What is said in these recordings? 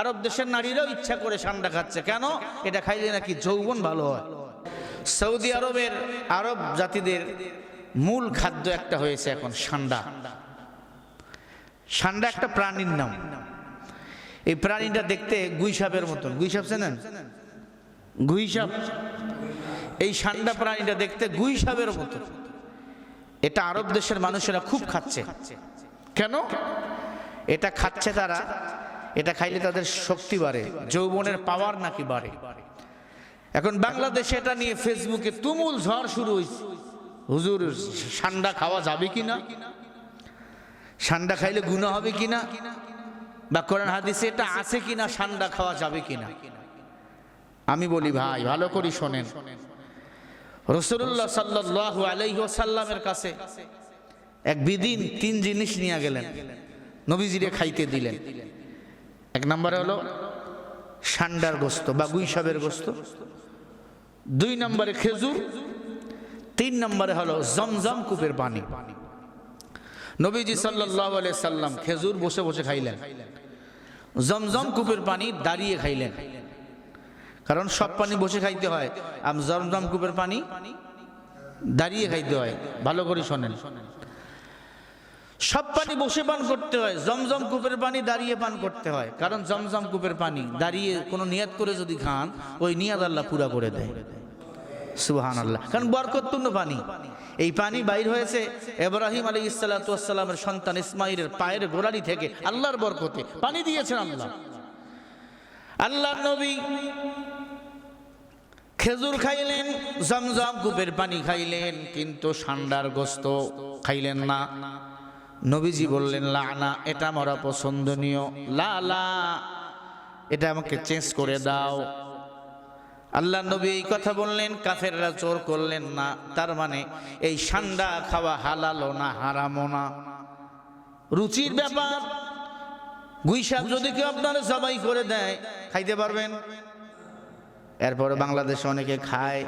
আরব দেশের নারীরাও ইচ্ছা করে সান্ডা খাচ্ছে। কেন? এটা খাইলে নাকি যৌবন ভালো হয়। সৌদি আরবের আরব জাতিদের মূল খাদ্য একটা হয়েছে এখন সান্ডা। সান্ডা একটা প্রাণীর নাম। এই প্রাণীটা দেখতে গুইসাপের মতন। গুইসাপ চেনেন? গুইসাপ এই সান্ডা প্রাণীটা দেখতে গুইসাপের মতন। এটা আরব দেশের মানুষেরা খুব খাচ্ছে। কেন? এটা খাচ্ছে তারা এটা খাইলে তাদের শক্তি বাড়ে, যৌবনের পাওয়ার নাকি বাড়ে। এখন বাংলাদেশে এটা নিয়ে ফেসবুকে তুমুল ঝড় শুরু হয়েছে হুজুর, সান্ডা খাওয়া যাবে কি না সান্ডা খাইলে গুণা হবে কিনা? বা কোরআন হাদিসে এটা আছে কি না সান্ডা খাওয়া যাবে কি না আমি বলি, ভাই, ভালো করে শোনেন। রসুল্লাহ সাল্লাহ আলাইসাল্লামের কাছে এক বিদিন তিন জিনিস নিয়ে গেলেন। নবীজিরে খাইতে দিলেন। এক নম্বরে হলো সান্ডার গোস্ত বা গুইসাবের গোস্ত। দুই নম্বরে খেজুর। তিন নম্বরে হলো জমজম কূপের পানি। নবীজি সাল্লাহ সাল্লাম খেজুর বসে বসে খাইলেন। জমজম কূপের পানি দাঁড়িয়ে খাইলেন। কারণ সব পানি বসে খাইতে হয়। আর জমজম কূপের পানি দাঁড়িয়ে খাইতে হয়। ভালো করে শোনেন। সব পানি বসে পান করতে হয়, জমজম কূপের পানি দাঁড়িয়ে পান করতে হয়। কারণ জমজম কূপের পানি দাঁড়িয়ে কোনো নিয়াত করে যদি খান, ওই নিয়াদ আল্লাহ পুরা করে দেয়। সুহান আল্লাহ কারণ বরকতপূর্ণ পানি। এই পানি বাইর হয়েছে এব্রাহিম আলী ইসালাতামের সন্তান ইসমাইলের পায়ের গোড়ালি থেকে, আল্লাহর বরকতে। পানি দিয়েছেন আল্লাহ। আল্লাহ নবী খেজুর খাইলেন, জমজম কূপের পানি খাইলেন, কিন্তু সান্ডার গোস্ত খাইলেন না। নবীজি বললেন, লানা, এটা আমার পছন্দনীয়। লা লা, এটা আমাকে চেঞ্জ করে দাও। আল্লাহ নবী এই কথা বললেন, কাফেররা চোর করলেন না। তার মানে এই সান্ডা খাওয়া হালালো না হারামো না। রুচির ব্যাপার। গুইসাপ যদি কেউ আপনারা সবাই করে দেয়, খাইতে পারবেন। এরপরে বাংলাদেশে অনেকে খায়।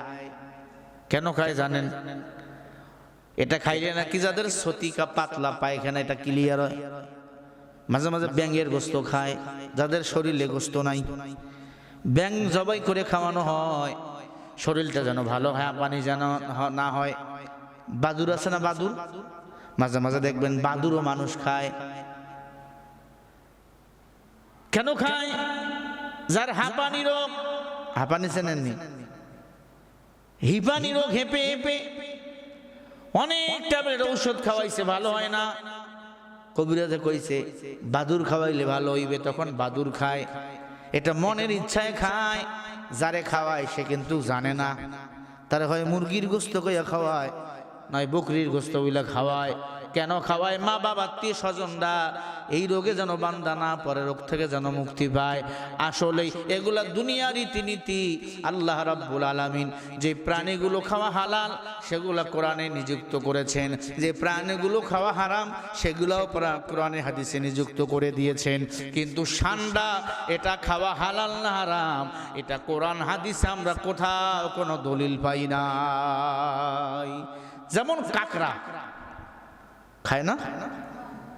কেন খায় জানেন? এটা খাইলে নাকি যাদের সতিকা পাতলা পায়খানা, এটা ক্লিয়ার হয়। মাঝে মাঝে ব্যাঙের গোস্ত খায়, যাদের শরীরে গোস্ত নাই। ব্যাং জবাই করে খাওয়ানো হয়, শরীরটা যেন ভালো হয়, পানি যেন না হয়। বাদুর আছে না বাদুর? মাঝে মাঝে দেখবেন বাদুরও মানুষ খায়। কেন খায়? যার হাঁপানি রোগ, হাঁপানি চেনেননি? হিপানি রোগ হেঁপে হেপে অনেক ট্যাবলেট ঔষধ খাওয়াইছে, ভালো হয় না। কবিরাজে কইছে, বাদুর খাওয়াইলে ভালো হইবে, তখন বাদুর খায়। এটা মনের ইচ্ছায় খায়, যারে খাওয়ায় সে কিন্তু জানে না। তারা হয় মুরগির গোস্ত কইয়া খাওয়ায়, নয় বকরির গোস্ত বইলা খাওয়ায়। কেন খাওয়ায়? মা বাবা, আত্মীয় স্বজনরা এই রোগে যেন বান্দা না পরে রোগ থেকে যেন মুক্তি পায়। আসলে এগুলা দুনিয়ার রীতিনীতি, আল্লাহ রাব্বুল আলামিন যে প্রাণীগুলো খাওয়া হালাল, সেগুলো কোরআনে নিযুক্ত করেছেন। যে প্রাণীগুলো খাওয়া হারাম, সেগুলোও কোরআনে, হাদিসে নিযুক্ত করে দিয়েছেন। কিন্তু সান্ডা, এটা খাওয়া হালাল না হারাম? এটা কোরআন, হাদিসে আমরা কোথাও কোনো দলিল পাই নাই। যেমন কাকড়া। খায় না?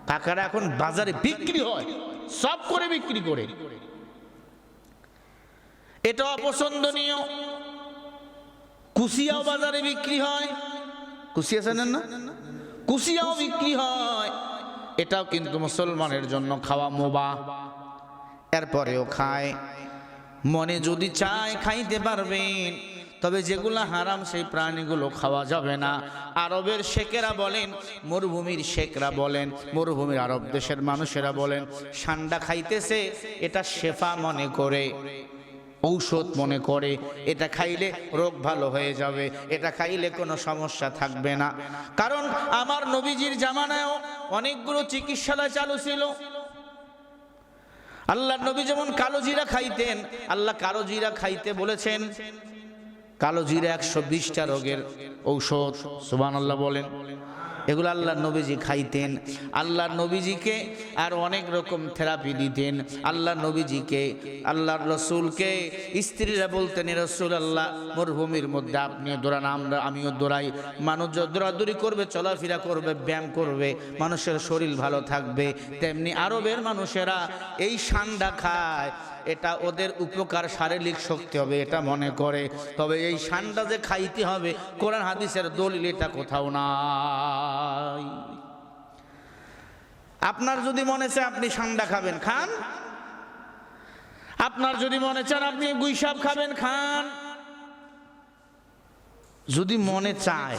কাকারা এখন বাজারে বিক্রি হয় সব করে বিক্রি করে। এটা অপছন্দনীয়। কুশিয়াও বাজারে বিক্রি হয়। কুশিয়া জানেন না? কুশিয়াও বিক্রি হয়। এটাও কিন্তু মুসলমানের জন্য খাওয়া মোবা। এরপরেও খায়। মনে যদি চায় খাইতে পারবেন তবে যেগুলো হারাম সেই প্রাণীগুলো খাওয়া যাবে না। আরবের শেখেরা বলেন, মরুভূমির শেখরা বলেন, মরুভূমির আরব দেশের মানুষেরা বলেন, সান্ডা খাইতেছে, এটা শেফা মনে করে, ঔষধ মনে করে, এটা খাইলে রোগ ভালো হয়ে যাবে, এটা খাইলে কোনো সমস্যা থাকবে না। কারণ আমার নবীজির জামানায়ও অনেকগুলো চিকিৎসালয় চালু ছিল। আল্লাহ নবী যেমন কালো জিরা খাইতেন, আল্লাহ কালো জিরা খাইতে বলেছেন কালো জিরা একশো বিশটা রোগের ঔষধ সুবান আল্লাহ বলেন। এগুলো আল্লাহ নবীজি খাইতেন আল্লাহ নবীজিকে আর অনেক রকম থেরাপি দিতেন আল্লাহ নবীজিকে, আল্লাহর রসুলকে, স্ত্রীরা বলতেন রসুল আল্লাহ মরুভূমির মধ্যে আপনিও দৌড়ান, আমরা, আমিও দৌড়াই। মানুষ দৌড়াদৌড়ি করবে, চলাফেরা করবে, ব্যায়াম করবে, মানুষের শরীর ভালো থাকবে, তেমনি আরবের মানুষেরা এই সান্ডা খায়। এটা ওদের উপকার, শারীরিক শক্তি হবে, এটা মনে করে। তবে এই সান্ডা যে খাইতে হবে, কোরআন হাদিসের দলিল এটা কোথাও নাই আপনার যদি মনে চায় আপনি সান্ডা খাবেন, খান। আপনার যদি মনে চান আপনি গুইসাপ খাবেন, খান। যদি মনে চায়,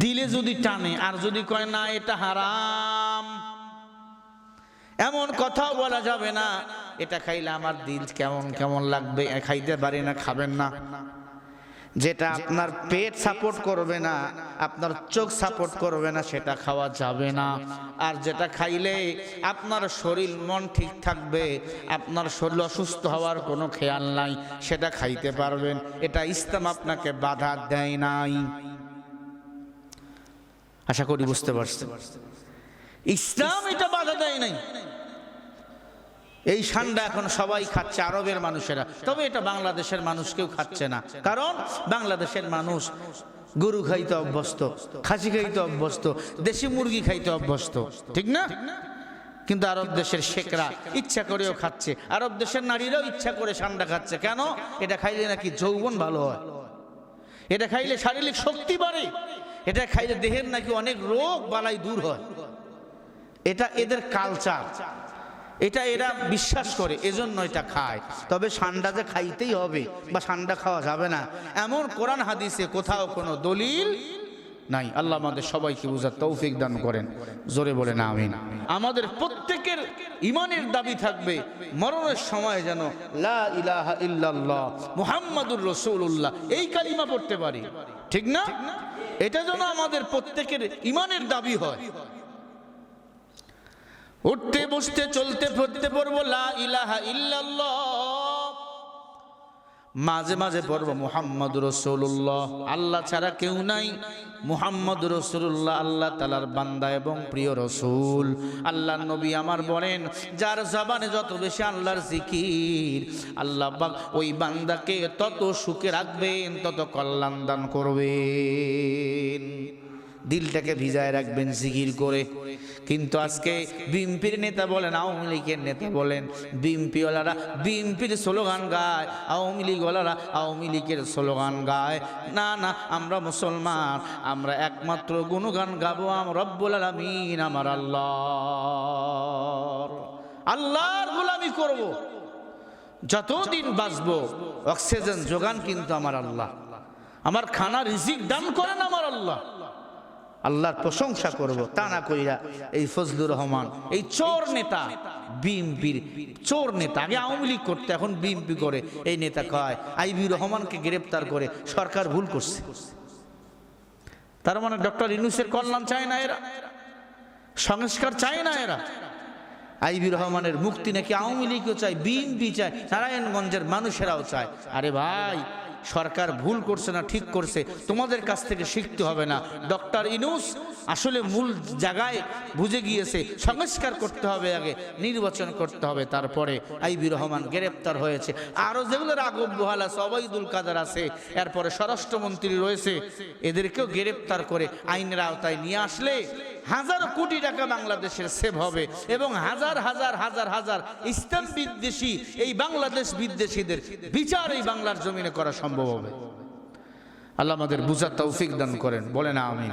দিলে যদি টানে, আর যদি কয় না, এটা হারাম। এমন কথাও বলা যাবে না, এটা খাইলে আমার দিল কেমন কেমন লাগবে খাইতে পারি না, খাবেন না। যেটা আপনার পেট সাপোর্ট করবে না, আপনার চোখ সাপোর্ট করবে না, সেটা খাওয়া যাবে না। আর যেটা খাইলে আপনার শরীর, মন ঠিক থাকবে, আপনার শরীর অসুস্থ হওয়ার কোনো খেয়াল নাই, সেটা খাইতে পারবেন। এটা ইসলাম আপনাকে বাধা দেয় নাই। আশা করি বুঝতে পারছেন। ইসলাম এটা বাধা দেয় নাই। এই সান্ডা এখন সবাই খাচ্ছে, আরবের মানুষেরা। তবে এটা বাংলাদেশের মানুষ কেউ খাচ্ছে না। কারণ বাংলাদেশের মানুষ গরু খাইতে অভ্যস্ত, খাসি খাইতে অভ্যস্ত, দেশি মুরগি খাইতে অভ্যস্ত। ঠিক না? কিন্তু আরব দেশের শেখরা ইচ্ছা করেও খাচ্ছে। আরব দেশের নারীরাও ইচ্ছা করে সান্ডা খাচ্ছে। কেন? এটা খাইলে নাকি যৌবন ভালো হয়। এটা খাইলে শারীরিক শক্তি বাড়ে। এটা খাইলে দেহের নাকি অনেক রোগ বালাই দূর হয়। এটা এদের কালচার এটা এরা বিশ্বাস করে, এজন্য এটা খায়। তবে সান্ডা যে খাইতেই হবে বা সান্ডা খাওয়া যাবে না, এমন কোরআন হাদিসে কোথাও কোনো দলিল নাই। আল্লাহ আমাদের সবাইকে বুঝার তৌফিক দান করেন। জোরে বলে না আমিন। আমাদের প্রত্যেকের ইমানের দাবি থাকবে, মরণের সময় যেন লা ইলাহা ইল্লাল্লাহ মুহাম্মাদুর রাসূলুল্লাহ, এই কালিমা পড়তে পারি। ঠিক না? এটা যেন আমাদের প্রত্যেকের ইমানের দাবি হয়। উঠতে, বসতে, চলতে, ফিরতে পড়ব, লা ইলাহা ইল্লাল্লাহ। মাঝে মাঝে পড়ব, মুহাম্মদ রসুল্লাহ আল্লাহ ছাড়া কেউ নাই। মুহাম্মদ রসুল্লাহ আল্লাহ তালার বান্দা এবং প্রিয় রসুল। আল্লাহ নবী আমার বলেন, যার জবানে যত বেশি আল্লাহর জিকির, আল্লাহ ওই বান্দাকে তত সুখে রাখবেন, তত কল্যাণ দান করবেন। দিলটাকে ভিজায় রাখবেন, জিকির করে। কিন্তু আজকে বিএমপির নেতা বলেন, আওয়ামী লীগের নেতা বলেন বিএমপিওয়ালারা বিএমপির স্লোগান গায়, আওয়ামী লীগওয়ালারা আওয়ামী লীগের স্লোগান গায়। না না, আমরা মুসলমান, আমরা একমাত্র গুণগান গাবো, আম রব্বুল আলমিন আমার আল্লাহ আল্লাহর গোলামি করব। যতদিন বাঁচবো, অক্সিজেন যোগান কিন্তু আমার আল্লাহ। আমার খানা রিজিক দান করেন আমার আল্লাহ। আল্লাহর প্রশংসা করব, তা না কইরা এই ফজলুর রহমান, এই চোর নেতা বিএমপির চোর নেতা, আগে আওয়ামী লীগ করতে, এখন বিএমপি করে, এই নেতা কয়, আইবি রহমানকে গ্রেপ্তার করে সরকার ভুল করছে। তার মানে ডক্টর ইনুসের কল্যাণ চায় না এরা, সংস্কার চায় না এরা। আইবি রহমানের মুক্তি নাকি আওয়ামী লীগও চায়, বিএনপি চায়, নারায়ণগঞ্জের মানুষেরাও চায়। আরে ভাই সরকার ভুল করছে না ঠিক করছে তোমাদের কাছ থেকে শিখতে হবে না। ডক্টর ইনুস আসলে মূল জায়গায় বুঝে গিয়েছে, সংস্কার করতে হবে আগে, নির্বাচন করতে হবে, তারপরে আইবি রহমান গ্রেপ্তার হয়েছে। আরও যেগুলো রাগব বহাল আছে অবৈদুল কাদার আছে, এরপরে স্বরাষ্ট্রমন্ত্রী রয়েছে, এদেরকেও গ্রেপ্তার করে আইনের আওতায় নিয়ে আসলে হাজার কোটি টাকা বাংলাদেশের সেভ হবে এবং হাজার হাজার হাজার হাজার ইসলাম বিদ্বেষী, এই বাংলাদেশ বিদ্বেষীদের বিচার এই বাংলার জমিনে করা সম্ভব হবে। আল্লাহ আমাদের বুঝার তৌফিক দান করেন বলে না আমিন।